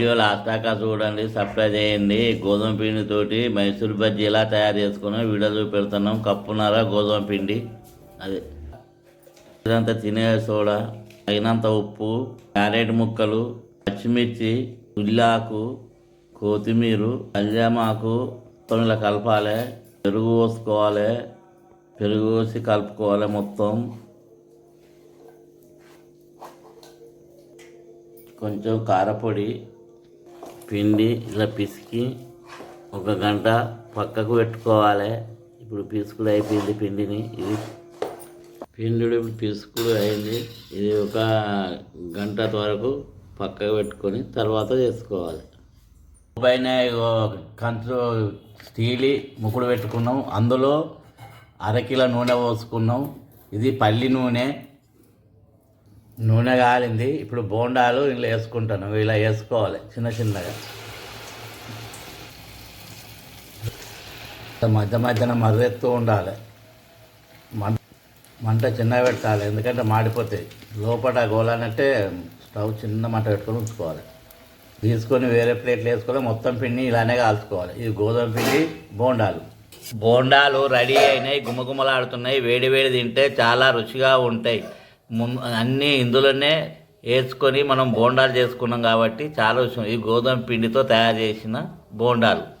Video last దాకా చూడండి subscribe చేయండి. గోధుమ పిండితోటి మైసూర్ బజ్జీ ఎలా తయారు చేసుకున్నాం వీడియో చూపెడుతున్నాం. కప్పున్నర గోధుమ పిండి. అది. ఇదంతా తినే సోడా తగినంత ఉప్పు క్యారెట్ ముక్కలు పచ్చిమిర్చి ఉల్లాకు కొత్తిమీర కల్జామాకు తొమ్మిది కలపాలి. పెరుగు పోసుకోవాలి. పెరుగు పోసి కలుపుకోవాలి మొత్తం. కొంచెం కారపొడి. పిండి ఇలా పిసికి ఒక గంట పక్కకు పెట్టుకోవాలి. ఇప్పుడు పిసుకుడు అయిపోయింది పిండిని. ఇది పిండి ఇప్పుడు పిసుకుడు అయింది. ఇది ఒక గంట వరకు పక్కకు పెట్టుకొని తర్వాత చేసుకోవాలి. పైన కంచు స్టీలి ముకుడు పెట్టుకున్నాం. అందులో అరకిల నూనె పోసుకున్నాం. ఇది పల్లి నూనె. నూనె కాలింది ఇప్పుడు బోండాలు ఇలా వేసుకుంటాను. ఇలా వేసుకోవాలి చిన్న చిన్నగా. మధ్య మధ్యన మర్రెత్తూ ఉండాలి. మంట మంట చిన్నగా పెట్టాలి ఎందుకంటే మాడిపోతాయి. లోపల గోలానంటే స్టవ్ చిన్న మంట పెట్టుకొని ఉంచుకోవాలి. తీసుకొని వేరే ప్లేట్లు వేసుకొని మొత్తం పిండి ఇలానే కాల్చుకోవాలి. ఇది గోధుమ పిండి బోండాలు. బోండాలు రెడీ అయినాయి గుమగుమలాడుతున్నాయి వేడి వేడి తింటే చాలా రుచిగా ఉంటాయి. అన్నీ ఇందులోనే వేసుకొని మనం బోండాలు చేసుకున్నాం కాబట్టి చాలా విషయం. ఈ గోధుమ పిండితో తయారు చేసిన బోండాలు.